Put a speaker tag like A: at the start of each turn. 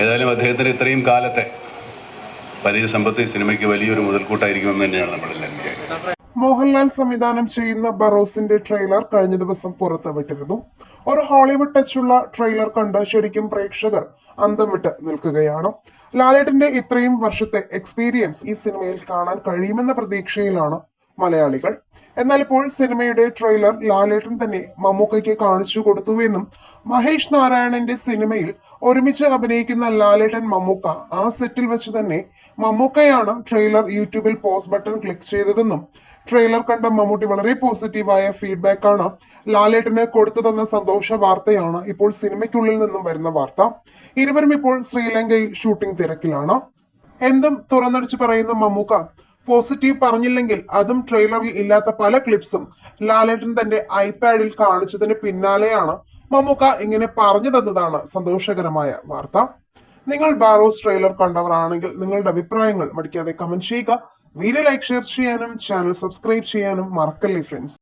A: ഏതായാലും അദ്ദേഹത്തിന് ഇത്രയും കാലത്തെ പരിചയസമ്പത്ത് സിനിമയ്ക്ക് വലിയൊരു മുതൽക്കൂട്ടായിരിക്കുമെന്ന് തന്നെയാണ് നമ്മളെല്ലാം വിചാരിക്കുന്നത്
B: മോഹൻലാൽ സംവിധാനം ചെയ്യുന്ന ബറോസിന്റെ ട്രെയിലർ കഴിഞ്ഞ ദിവസം പുറത്തുവിട്ടിരുന്നു. ഒരു ഹോളിവുഡ് ടച്ചുള്ള ട്രെയിലർ കണ്ട് ശരിക്കും പ്രേക്ഷകർ അന്തം വിട്ട് നിൽക്കുകയാണ്. ലാലേട്ടന്റെ ഇത്രയും വർഷത്തെ എക്സ്പീരിയൻസ് ഈ സിനിമയിൽ കാണാൻ കഴിയുമെന്ന പ്രതീക്ഷയിലാണ് മലയാളികൾ. എന്നാൽ ഇപ്പോൾ സിനിമയുടെ ട്രെയിലർ ലാലേട്ടൻ തന്നെ മമ്മൂക്കയ്ക്ക് കാണിച്ചു കൊടുത്തുവെന്നും മഹേഷ് നാരായണന്റെ സിനിമയിൽ ഒരുമിച്ച് അഭിനയിക്കുന്ന ലാലേട്ടൻ മമ്മൂക്ക ആ സെറ്റിൽ വെച്ച് തന്നെ മമ്മൂക്കയാണ് ട്രെയിലർ യൂട്യൂബിൽ പോസ് ബട്ടൺ ക്ലിക്ക് ചെയ്തതെന്നും ട്രെയിലർ കണ്ട മമ്മൂട്ടി വളരെ പോസിറ്റീവായ ഫീഡ്ബാക്ക് ആണ് ലാലേട്ടന് കൊടുത്തു തന്ന സന്തോഷ വാർത്തയാണ് ഇപ്പോൾ സിനിമയ്ക്കുള്ളിൽ നിന്നും വരുന്ന വാർത്ത. ഇരുവരും ഇപ്പോൾ ശ്രീലങ്കയിൽ ഷൂട്ടിംഗ് തിരക്കിലാണ്. എന്തും തുറന്നടിച്ചു പറയുന്ന മമ്മൂക്ക പോസിറ്റീവ് പറഞ്ഞില്ലെങ്കിൽ അതും ട്രെയിലറിൽ ഇല്ലാത്ത പല ക്ലിപ്സും ലാലേട്ടൻ തന്റെ ഐപാഡിൽ കാണിച്ചതിന് പിന്നാലെയാണ് മമ്മൂക്ക ഇങ്ങനെ പറഞ്ഞു തന്നതാണ് സന്തോഷകരമായ വാർത്ത. നിങ്ങൾ ബാറോസ് ട്രെയിലർ കണ്ടവരാണെങ്കിൽ നിങ്ങളുടെ അഭിപ്രായങ്ങൾ മടിക്കാതെ കമന്റ് ചെയ്യുക. വീഡിയോ ലൈക്ക് ഷെയർ ചെയ്യാനും ചാനൽ സബ്സ്ക്രൈബ് ചെയ്യാനും മറക്കല്ലേ ഫ്രണ്ട്സ്